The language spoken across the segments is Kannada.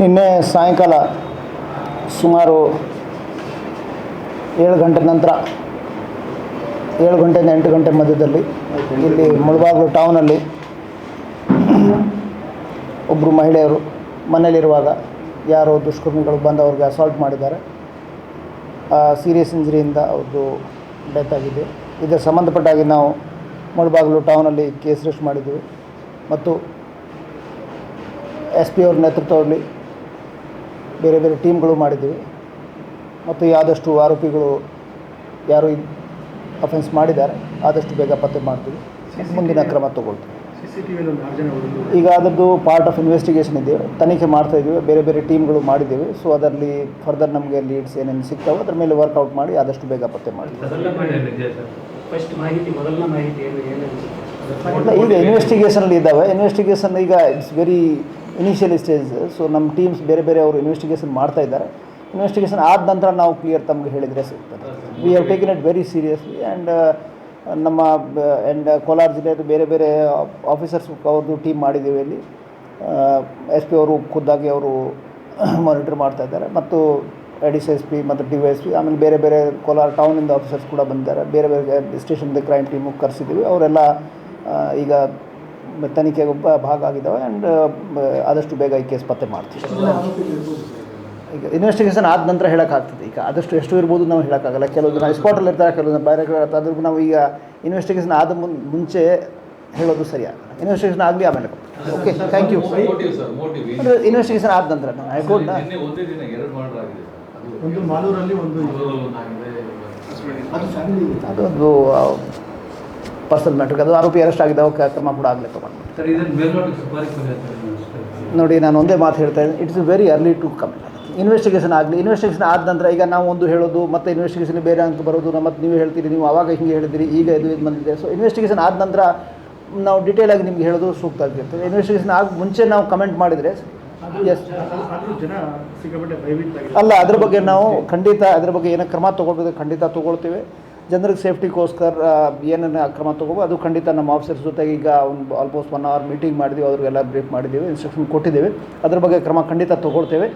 ನಿನ್ನೆ ಸಾಯಂಕಾಲ ಸುಮಾರು ಏಳು ಗಂಟೆ ನಂತರ, ಏಳು ಗಂಟೆಯಿಂದ ಎಂಟು ಗಂಟೆ ಮಧ್ಯದಲ್ಲಿ ಇಲ್ಲಿ ಮುಳಬಾಗ್ಲು ಟೌನಲ್ಲಿ ಒಬ್ಬರು ಮಹಿಳೆಯರು ಮನೆಯಲ್ಲಿರುವಾಗ ಯಾರೋ ದುಷ್ಕರ್ಮಿಗಳು ಬಂದು ಅವ್ರಿಗೆ ಅಸಾಲ್ಟ್ ಮಾಡಿದ್ದಾರೆ. ಸೀರಿಯಸ್ ಇಂಜುರಿಯಿಂದ ಅವ್ರದ್ದು ಡೆತ್ ಆಗಿದೆ. ಇದಕ್ಕೆ ಸಂಬಂಧಪಟ್ಟಾಗಿ ನಾವು ಮುಳಬಾಗ್ಲು ಟೌನಲ್ಲಿ ಕೇಸ್ ರಿಜಿಸ್ಟರ್ ಮಾಡಿದ್ದೀವಿ ಮತ್ತು ಎಸ್ ಪಿ ಅವ್ರ ನೇತೃತ್ವದಲ್ಲಿ ಬೇರೆ ಬೇರೆ ಟೀಮ್ಗಳು ಮಾಡಿದ್ದೀವಿ ಮತ್ತು ಆದಷ್ಟು ಆರೋಪಿಗಳು ಯಾರು ಅಫೆನ್ಸ್ ಮಾಡಿದ್ದಾರೆ ಆದಷ್ಟು ಬೇಗ ಪತ್ತೆ ಮಾಡ್ತೀವಿ. ಮುಂದಿನ ಕ್ರಮ ತಗೊಳ್ತೀವಿ. ಈಗ ಅದರದ್ದು ಪಾರ್ಟ್ ಆಫ್ ಇನ್ವೆಸ್ಟಿಗೇಷನ್ ಇದೆ. ತನಿಖೆ ಮಾಡ್ತಾ ಇದ್ದೀವಿ. ಬೇರೆ ಬೇರೆ ಟೀಮ್ಗಳು ಮಾಡಿದ್ದೀವಿ. ಸೊ ಅದರಲ್ಲಿ ಫರ್ದರ್ ನಮಗೆ ಲೀಡ್ಸ್ ಏನೇನು ಸಿಗ್ತಾವೋ ಅದ್ರ ಮೇಲೆ ವರ್ಕೌಟ್ ಮಾಡಿ ಆದಷ್ಟು ಬೇಗ ಪತ್ತೆ ಮಾಡ್ತೀವಿ ಮೊದಲ ಮಾಹಿತಿ ಫಸ್ಟ್ ಮಾಹಿತಿ ಏನು ಏನು ಇಲ್ಲ, ಈಗ ಇನ್ವೆಸ್ಟಿಗೇಷನಲ್ಲಿ ಇದ್ದಾವೆ. ಇನ್ವೆಸ್ಟಿಗೇಷನ್ ಈಗ it's very initial stage so ನಮ್ಮ ಟೀಮ್ಸ್ ಬೇರೆ ಬೇರೆ ಅವರು ಇನ್ವೆಸ್ಟಿಗೇಷನ್ ಮಾಡ್ತಾ ಇದ್ದಾರೆ. ಇನ್ವೆಸ್ಟಿಗೇಷನ್ ಆದ ನಂತರ ನಾವು ಕ್ಲಿಯರ್ ತಮಗೆ ಹೇಳಿದರೆ ಸಿಗ್ತದೆ. We have taken it very seriously and ನಮ್ಮ ಆ್ಯಂಡ್ ಕೋಲಾರ ಜಿಲ್ಲೆಯದು ಬೇರೆ ಬೇರೆ ಆಫೀಸರ್ಸ್ ಅವ್ರದ್ದು ಟೀಮ್ ಮಾಡಿದ್ದೀವಿ ಇಲ್ಲಿ ಎಸ್ ಪಿ ಅವರು ಖುದ್ದಾಗಿ ಅವರು ಮಾನಿಟರ್ ಮಾಡ್ತಾ ಇದ್ದಾರೆ. ಮತ್ತು ಎಡಿಸ್ ಎಸ್ ಪಿ ಮತ್ತು ಡಿ ವೈ ಎಸ್ ಪಿ ಆಮೇಲೆ ಬೇರೆ ಬೇರೆ ಕೋಲಾರ ಟೌನಿಂದ ಆಫೀಸರ್ಸ್ ಕೂಡ ಬಂದಿದ್ದಾರೆ. ಬೇರೆ ಬೇರೆ ಸ್ಟೇಷನ್ದ ಕ್ರೈಮ್ ಟೀಮು ಕರೆಸಿದ್ದೀವಿ. ಅವರೆಲ್ಲ ಈಗ ತನಿಖೆಗೆ ಭಾಗ ಆಗಿದ್ದಾವೆ ಆ್ಯಂಡ್ ಆದಷ್ಟು ಬೇಗ ಈ ಕೇಸ್ ಪತ್ತೆ ಮಾಡ್ತೀವಿ. ಈಗ ಇನ್ವೆಸ್ಟಿಗೇಷನ್ ಆದ ನಂತರ ಹೇಳೋಕ್ಕಾಗ್ತದೆ. ಈಗ ಆದಷ್ಟು ಎಷ್ಟು ಇರ್ಬೋದು ನಾವು ಹೇಳೋಕ್ಕಾಗಲ್ಲ. ಕೆಲವು ಜನ ಸ್ಪಾಟಲ್ಲಿ ಇರ್ತಾರೆ ಕೆಲವು ಜನ ಬೇರೆ ಕಡೆ ಇರ್ತಾರೆ. ಅದ್ರಿಗೂ ನಾವು ಈಗ ಇನ್ವೆಸ್ಟಿಗೇಷನ್ ಆದ ಮುನ್ ಮುಂಚೆ ಹೇಳೋದು ಸರಿಯಾಗಲ್ಲ. ಇನ್ವೆಸ್ಟಿಗೇಷನ್ ಆಗಲಿ ಆಮೇಲೆ okay thank you motive sir motive ಅಂದರೆ ಇನ್ವೆಸ್ಟಿಗೇಷನ್ ಆದ ನಂತರ ನಾನು ಹೈಕೋರ್ಟ್ನ ನಿನ್ನೆ ಒಂದೇ ದಿನ ಎರಡು ಮರ್ಡರ್ ಆಗಿದೆ ಅದು ಒಂದು ಮಾಲೂರಲ್ಲಿ ಒಂದು ಆಗಿದೆ ಫ್ಯಾಮಿಲಿ ಅದೊಂದು ಪರ್ಸನಲ್ ಮ್ಯಾಟ್ರಿಗೆ ಅದು ಆರೋಪಿ ಅರೆಸ್ಟ್ ಆಗಿದ್ದಾವೆ ಅವಕ್ಕೆ ಕ್ರಮ ಕೂಡ ಆಗಲೇ ತಗೊಂಡು ನೋಡಿ ನಾನು ಒಂದೇ ಮಾತು ಹೇಳ್ತಾ ಇದ್ದೀನಿ. It's very early to come investigation ಆಗಲಿ ಇನ್ವೆಸ್ಟಿಗೇಷನ್ ಆದ ನಂತರ ಈಗ ನಾವು ಒಂದು ಹೇಳೋದು ಮತ್ತು ಇನ್ವೆಸ್ಟಿಗೇಷನ್ ಬೇರೆ ಅಂತ ಬರೋದು ನಮ್ಮ ಮತ್ತು ನೀವು ಹೇಳ್ತೀರಿ ನೀವು ಆವಾಗ ಹಿಂಗೆ ಹೇಳಿದಿರಿ ಈಗ ಇದು ಇದು ಬಂದಿದೆ. ಸೊ ಇನ್ವೆಸ್ಟಿಗೇಷನ್ ಆದ ನಂತರ ನಾವು ಡೀಟೇಲ್ ಆಗಿ ನಿಮ್ಗೆ ಹೇಳೋದು ಸೂಕ್ತ ಆಗಿರ್ತದೆ ಇನ್ವೆಸ್ಟಿಗೇಷನ್ ಆಗ ಮುಂಚೆ ನಾವು ಕಮೆಂಟ್ ಮಾಡಿದರೆ ಎಸ್ ಅಲ್ಲ ಅದ್ರ ಬಗ್ಗೆ ನಾವು ಖಂಡಿತ ಅದ್ರ ಬಗ್ಗೆ ಏನೋ ಕ್ರಮ ತೊಗೊಳ್ಬೇಕು ಖಂಡಿತ ತೊಗೊಳ್ತೀವಿ. ಜನರಿಗೆ ಸೇಫ್ಟಿಗೋಸ್ಕರ ಏನೇನು ಕ್ರಮ ತೊಗೋಬೋದು ಅದು ಖಂಡಿತ ನಮ್ಮ ಆಫೀಸರ್ಸ್ ಜೊತೆಗೆ ಈಗ ಒಂದು ಆಲ್ಮೋಸ್ಟ್ ಒನ್ ಅವರ್ ಮೀಟಿಂಗ್ ಮಾಡಿದ್ವಿ ಅವ್ರಿಗೆಲ್ಲ ಬ್ರೀಫ್ ಮಾಡಿದ್ದೀವಿ ಇನ್ಸ್ಟ್ರಕ್ಷನ್ ಕೊಟ್ಟಿದ್ದೀವಿ. ಅದ್ರ ಬಗ್ಗೆ ಕ್ರಮ ಖಂಡಿತ ತೊಗೊಳ್ತೇವೆ.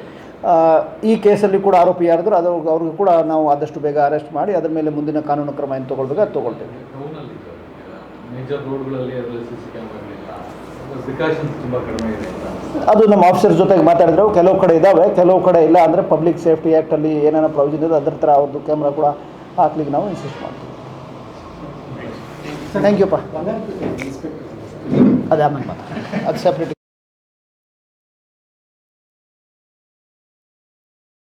ಈ ಕೇಸಲ್ಲಿ ಕೂಡ ಆರೋಪಿ ಯಾರಿದ್ರು ಅದು ಅವ್ರಿಗೆ ಕೂಡ ನಾವು ಆದಷ್ಟು ಬೇಗ ಅರೆಸ್ಟ್ ಮಾಡಿ ಅದ್ರ ಮೇಲೆ ಮುಂದಿನ ಕಾನೂನು ಕ್ರಮ ಏನು ತೊಗೊಳ್ಬೇಕು ಅದು ತೊಗೊಳ್ತೇವೆ. ಅದು ನಮ್ಮ ಆಫೀಸರ್ ಜೊತೆಗೆ ಮಾತಾಡಿದ್ರೆ ಕೆಲವು ಕಡೆ ಇದ್ದಾವೆ ಕೆಲವು ಕಡೆ ಇಲ್ಲ ಅಂದರೆ ಪಬ್ಲಿಕ್ ಸೇಫ್ಟಿ ಆ್ಯಕ್ಟಲ್ಲಿ ಏನೇನೋ ಪ್ರೊವಿಷನ್ ಇದೆ ಅದ್ರ ಥರ ಅವ್ರದ್ದು ಕ್ಯಾಮ್ರಾ ಕೂಡ ಹಾಕ್ಲಿಕ್ಕೆ ನಾವು ಇನ್ಸಿಸ್ಟ್ ಮಾಡ್ತೀವಿ. ಥ್ಯಾಂಕ್ ಯುಪ್ಪ ಅದೇ ಆಮೇಲೆ ಮಾತಾಡ ಅದು ಸಪ್ರೇಟ್